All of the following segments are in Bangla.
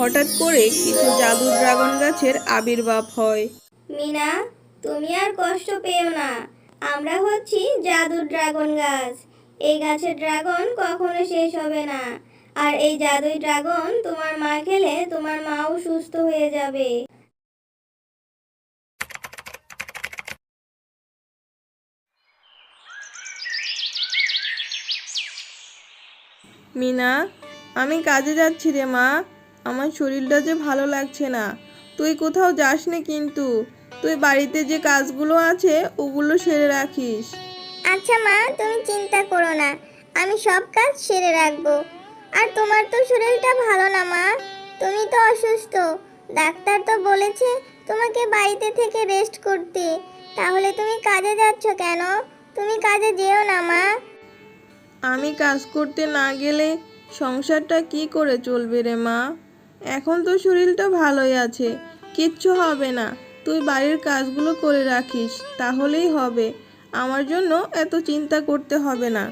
হঠাৎ করে কিছু জাদু ড্রাগন গাছের আবির্ভাব হয়। মিনা তুমি আর কষ্ট পেও না। আমরা হচ্ছি জাদু ড্রাগন গাছ। এই গাছের ড্রাগন কখনো শেষ হবে না। আর এই জাদুই ড্রাগন তোমার মা খেলে তোমার মাও সুস্থ হয়ে যাবে। মিনা আমি কাজে যাচ্ছি রে মা। আমার শরীরটা যে ভালো লাগছে না। তুই কোথাও যাস নি কিন্তু। তুই বাড়িতে যে কাজগুলো আছে ওগুলো সেরে রাখিস। আচ্ছা মা তুমি চিন্তা করো না। আমি সব কাজ সেরে রাখব। আর তোমার তো শরীরটা ভালো না মা। তুমি তো অসুস্থ। ডাক্তার তো বলেছে তোমাকে বাড়িতে থেকে রেস্ট করতে। তাহলে তুমি কাজে যাচ্ছ কেন? তুমি কাজে যেও না মা। আমি কাজ করতে না গেলে সংসারটা কি করে চলবে রে মা? এখন তো শরীরটা ভালোই আছে। কিচ্ছু হবে না। তুই বাড়ির কাজগুলো করে রাখিস তাহলেই হবে। আমার জন্য এত চিন্তা করতে হবে না।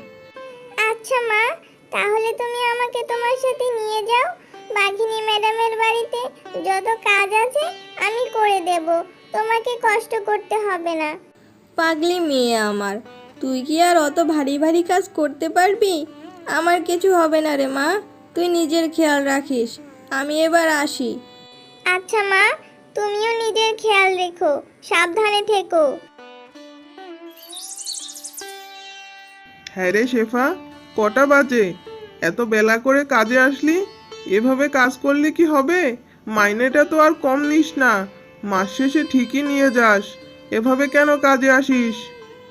আচ্ছা মা তাহলে তুমি আমাকে তোমার সাথে নিয়ে যাও। বাঘিনী ম্যাডামের বাড়িতে যত কাজ আছে আমি করে দেব। তোমাকে কষ্ট করতে হবে না। পাগলি মেয়ে আমার তুই কি আর অত ভারী ভারী কাজ করতে পারবি? আমার কিছু হবে না রে মা। তুই নিজের খেয়াল রাখিস। আমি এবার আসি। আচ্ছা মা তুমিও নিজের খেয়াল রেখো সাবধানে থেকো। হ্যাঁ রে শেফা কটা বাজে? এত বেলা করে কাজে আসলি? এভাবে কাজ করলে কি হবে? মাইনেটা তো আর কম নিস না। মাস শেষে ঠিকই নিয়ে যাস। এভাবে কেন কাজে আসিস?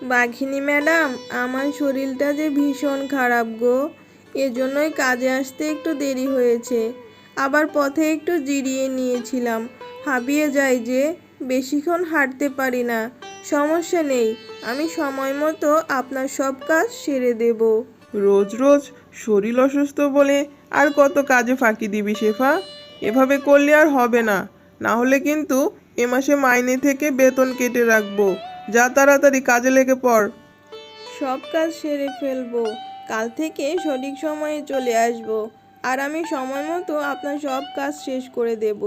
বাঘিনী ম্যাডাম আমার শরীরটা যে ভীষণ খারাপ গো। এজন্যই কাজে আসতে একটু দেরি হয়েছে। আবার পথে একটু জিরিয়ে নিয়েছিলাম। হাবিয়ে যাই যে বেশিক্ষণ হাঁটতে পারি না। সমস্যা নেই আমি সময় মতো আপনার সব কাজ সেরে দেব। রোজ রোজ শরীর অসুস্থ বলে আর কত কাজে ফাঁকি দিবি শেফা? এভাবে করলে আর হবে না। না হলে কিন্তু এ মাসে মাইনে থেকে বেতন কেটে রাখব। যা তাড়াতাড়ি কাজে লেগে পড়। সব কাজ সেরে ফেলব। কাল থেকে সঠিক সময়ে চলে আসব। আর আমি সময় মতো আপনার সব কাজ শেষ করে দেব।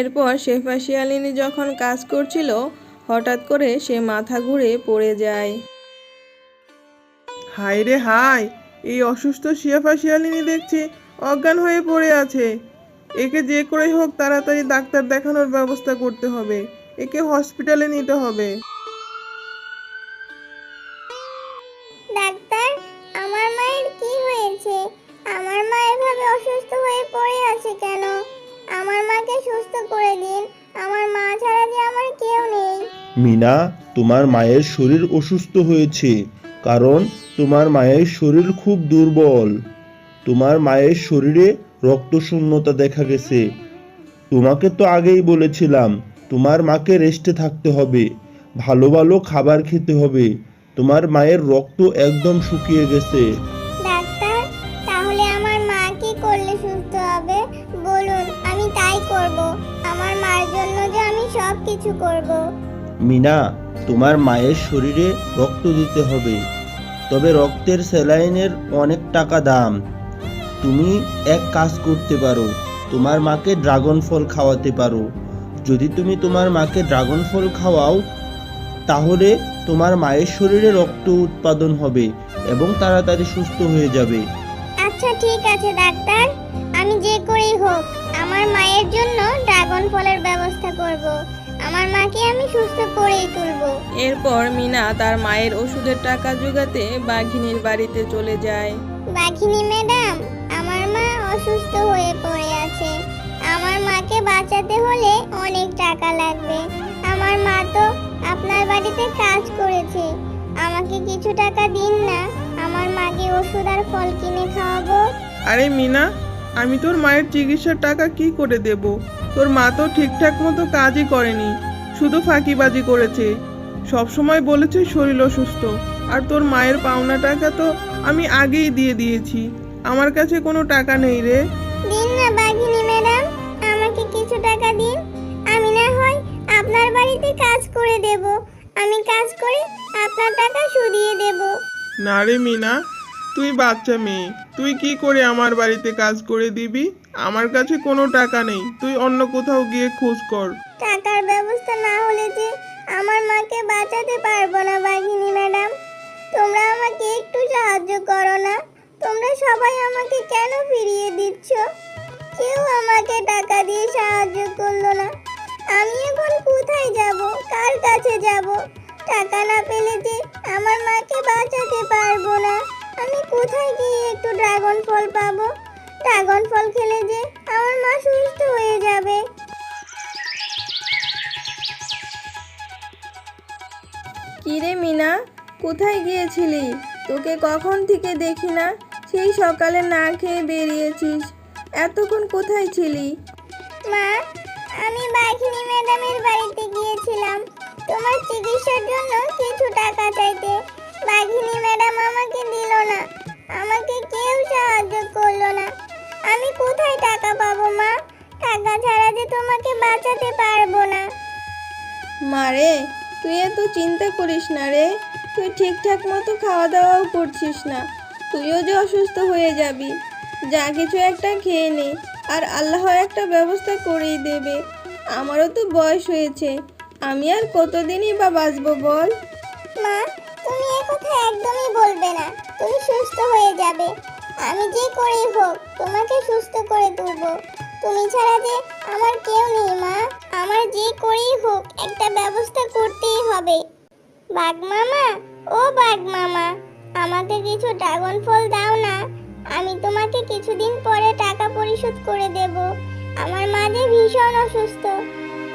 এরপর শেফা শিয়ালিনী যখন কাজ করছিল, হঠাৎ করে সে মাথা ঘুরে পড়ে যায়। হায় রে হায়, এই অসুস্থ শিয়াফা শিয়ালিনী দেখছি অজ্ঞান হয়ে পড়ে আছে। একে যে করেই হোক তাড়াতাড়ি ডাক্তার দেখানোর ব্যবস্থা করতে হবে। একে হসপিটালে নিতে হবে। মিনা, তোমার মায়ের শরীর অসুস্থ হয়েছে, কারণ তোমার মায়ের শরীর খুব দুর্বল। তোমার মায়ের শরীরে রক্তশূন্যতা দেখা গেছে। তোমাকে তো আগেই বলেছিলাম, তোমার মাকে রেস্টে থাকতে হবে, ভালো ভালো খাবার খেতে হবে। তোমার মায়ের রক্ত একদম শুকিয়ে গেছে। ডাক্তার, তাহলে আমার মা কি করলে সুস্থ হবে? বলুন, আমি তাই করব। আমার মার জন্য যে আমি সব কিছু মিনা, তোমার মায়ের শরীরে রক্ত দিতে হবে। তবে রক্তের স্যালাইনের অনেক টাকা দাম। তুমি এক কাজ করতে পারো, তোমার মাকে ড্রাগন ফল খাওয়াতে পারো। যদি তুমি তোমার মাকে ড্রাগন ফল খাওয়াও, তাহলে তোমার মায়ের শরীরে রক্ত উৎপাদন হবে এবং তাড়াতাড়ি সুস্থ হয়ে যাবে। আচ্ছা ঠিক আছে, ডাক্তার। আমি যে করেই হোক, আমার মায়ের জন্য ড্রাগন ফলের ব্যবস্থা করব। আমার মাকে আমি সুস্থ করেই তুলবো। এরপর মিনা তার মায়ের ওষুধের টাকা জোগাতে বাঘিনীর বাড়িতে চলে যায়। বাঘিনী ম্যাডাম আমার মা অসুস্থ হয়ে পড়ে আছে। আমার মাকে বাঁচাতে হলে অনেক টাকা লাগবে। আমার মা তো আপনার বাড়িতে কাজ করেছে। আমাকে কিছু টাকা দিন না আমার মাকে ওষুধ আর ফল কিনে খাওয়াবো। আরে মিনা আমি তোর মায়ের চিকিৎসার টাকা কি করে দেব? তোর মা তো ঠিকঠাক মতো কাজই করেনি। শুধু ফাঁকিবাজি করেছে। সব সময় বলেছে শরীর অসুস্থ আর তোর মায়ের পাওনা টাকা তো আমি আগেই দিয়ে দিয়েছি। আমার কাছে কোনো টাকা নেই রে। দিন না বাঘিনী ম্যাডাম আমাকে কিছু টাকা দিন। আমি না হয় আপনার বাড়িতে কাজ করে দেব। আমি কাজ করে আপনার টাকা শুধিয়ে দেব। না রে মিনা তুই বাচ্চা মেয়ে। তুই কি করে আমার বাড়িতে কাজ করে দিবি? আমার কাছে কোনো টাকা নেই। তুই অন্য কোথাও গিয়ে খোঁজ কর। টাকার ব্যবস্থা না হলে যে আমার মাকে বাঁচাতে পারব না বাঘিনী ম্যাডাম। তোমরা আমাকে একটু সাহায্য করো না। তোমরা সবাই আমাকে কেন ফিরিয়ে দিচ্ছ? কেউ আমাকে টাকা দিয়ে সাহায্য করল না। আমি এখন কোথায় যাব? কার কাছে যাব? টাকা না পেলে যে আমার মাকে বাঁচাতে পারব না। আমি কোথায় গিয়ে একটু ড্রাগন ফল পাবো? ড্রাগন ফল খেলে যে আমার মা সুস্থ হয়ে যাবে। কিরে মিনা কোথায় গিয়েছিলি? তোকে কখন থেকে দেখি না? সেই সকালে না খেয়ে বেরিয়েছিস। এতক্ষণ কোথায় ছিলি? মা আমি বাঘিনী ম্যাডামের বাড়িতে গিয়েছিলাম। তোমার চিকিৎসার জন্য কিছু টাকা চাইতে। বাঘিনী ম্যাডাম আমাকে দিল না। আমাকে কেউ সাহায্য করল না। আমি কোথায় টাকা পাবো মা? টাকা ছাড়া যে তোমাকে বাঁচাতে পারব না। মারে তুই এত চিন্তা করিস না রে। তুই ঠিকঠাক মতো খাওয়া দাওয়াও করছিস না। তুইও যে অসুস্থ হয়ে যাবি। যা কিছু একটা খেয়ে নে আর আল্লাহ একটা ব্যবস্থা করেই দেবে। আমারও তো বয়স হয়েছে। আমি আর কতদিনই বা বাঁচবো বল? মা তুমি এ কথা একদমই বলবে না। তুমি সুস্থ হয়ে যাবে। আমি যে করেই হোক তোমাকে সুস্থ করে তুলবো। তুমি ছাড়া যে আমার কেউ নেই, মা। আমার যে করেই হোক, একটা ব্যবস্থা করতেই হবে। বাঘ মামা, ও বাঘ মামা, আমাকে কিছু ড্রাগন ফল দাও না। আমি তোমাকে কিছুদিন পরে টাকা পরিশোধ করে দেব। আমার মা যে ভীষণ অসুস্থ।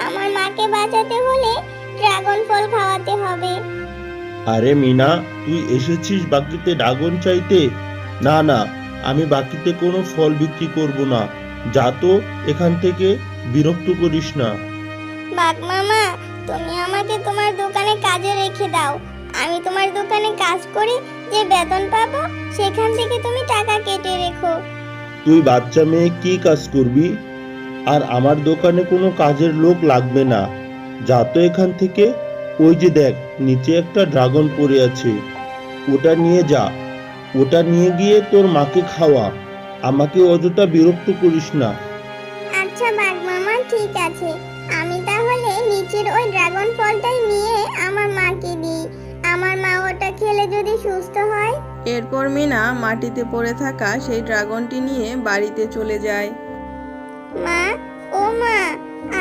আমার মাকে বাঁচাতে হলে ড্রাগন ফল খাওয়াতে হবে। আরে মিনা, তুই এসেছিস বাকিতে ড্রাগন চাইতে? না না আমি বাকিতে কোনো ফল বিক্রি করব না। যা তো এখান থেকে বিরক্ত করিস না। বাঘ মামা তুমি আমাকে তোমার দোকানে কাজে রেখে দাও। আমি তোমার দোকানে কাজ করি যে বেতন পাবো সেখান থেকে তুমি টাকা কেটে রেখো। তুই বাচ্চা মেয়ে কি কাজ করবি? আর আমার দোকানে কোনো কাজের লোক লাগবে না। যা তো এখান থেকে। ওই যে দেখ নিচে একটা ড্রাগন পড়ে আছে। ওটা নিয়ে যা। ওটা নিয়ে গিয়ে তোর মাকে খাওয়া। আমাকে অযথা বিরক্ত করিস না। আচ্ছা বাঘ মামা ঠিক আছে। আমি তাহলে নিচের ওই ড্রাগন ফলটাই নিয়ে আমার মাকে দিই। আমার মা ওটা খেলে যদি সুস্থ হয়? এরপর মিনা মাটিতে পড়ে থাকা সেই ড্রাগনটি নিয়ে বাড়িতে চলে যায়। মা ও মা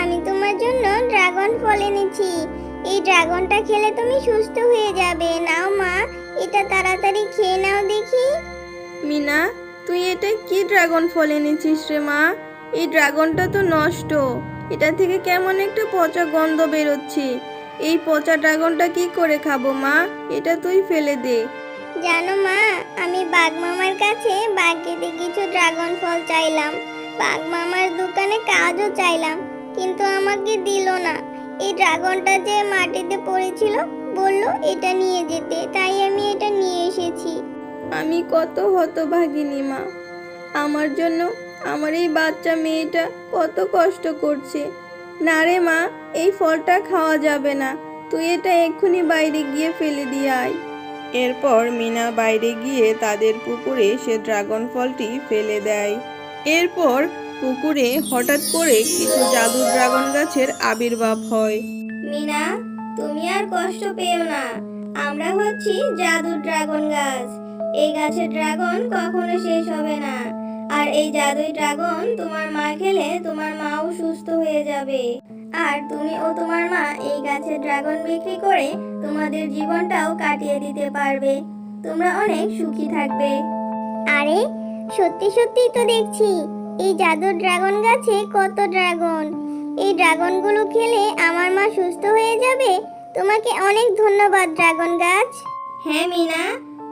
আমি তোমার জন্য ড্রাগন ফল এনেছি। এই ড্রাগনটা খেলে তুমি সুস্থ হয়ে যাবে। নাও মা এটা তাড়াতাড়ি খেয়ে নাও দেখি। মিনা তুই এটা কি ড্রাগন ফল এনেছিস রে মা? এই ড্রাগনটা তো নষ্ট। এটা থেকে কেমন একটা পচা গন্ধ বেরোচ্ছে। এই পচা ড্রাগনটা কি করে খাব মা? এটা তুই ফেলে দে। জানো মা আমি বাঘ মামার কাছে বাগেতে কিছু ড্রাগন ফল চাইলাম। বাঘ মামার দোকানে কাজও চাইলাম কিন্তু আমাকে দিল না। এই ড্রাগনটা যে মাটিতে পড়েছিল বলল এটা নিয়ে যেতে। তাই আমি এটা নিয়ে এসেছি। আমি কত হতভাগিনী মা। আমার জন্য আমার এই বাচ্চা মেয়েটা কত কষ্ট করছে। না রে মা এই ফলটা খাওয়া যাবে না। তুই এটা এক্ষুনি বাইরে গিয়ে ফেলে দিয়ে আয়। এরপর মিনা বাইরে গিয়ে তাদের পুকুরে সে ড্রাগন ফলটি ফেলে দেয়। এরপর পুকুরে হঠাৎ করে কিছু জাদু ড্রাগন গাছের আবির্ভাব হয়। মিনা তুমি আর কষ্ট পেও না। আমরা হচ্ছি জাদুর ড্রাগন গাছ। এই গাছের ড্রাগন কখনো শেষ হবে না। আর এই জাদুই ড্রাগন তোমার মা খেলে তোমার মাও সুস্থ হয়ে যাবে। আর তুমি ও তোমার মা এই গাছের ড্রাগন বিক্রি করে তোমাদের জীবনটাও কাটিয়ে দিতে পারবে। তোমরা অনেক সুখী থাকবে। আরে সত্যি সত্যি তো দেখছি। এই জাদুর ড্রাগন গাছে কত ড্রাগন? এই ড্রাগনগুলো খেলে আমার মা সুস্থ হয়ে যাবে? তোমাকে অনেক ধন্যবাদ ড্রাগন গাছ। হ্যাঁ মিনা।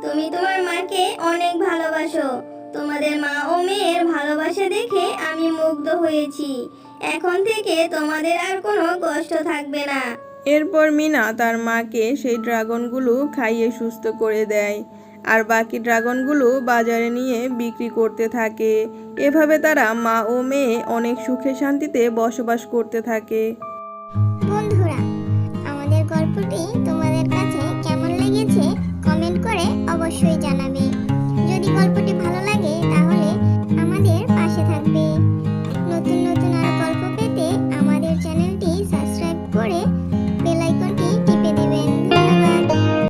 তুমি তোমার মাকে অনেক ভালোবাসো। তোমাদের মা ও মেয়ের ভালোবাসা দেখে আমি মুগ্ধ হয়েছি। এখন থেকে তোমাদের আর কোনো কষ্ট থাকবে না। এরপর মিনা তার মাকে সেই ড্রাগনগুলো খাইয়ে সুস্থ করে দেয়। আর বাকি ড্রাগনগুলো বাজারে নিয়ে বিক্রি করতে থাকে। এভাবে তারা মা ও মেয়ে অনেক সুখে শান্তিতে বসবাস করতে থাকে। বন্ধুরা, আমাদের গল্পটি তোমাদের কাছে কেমন লেগেছে কমেন্ট করে অবশ্যই জানাবে। যদি গল্পটি ভালো লাগে তাহলে আমাদের পাশে থাকবে। নতুন নতুন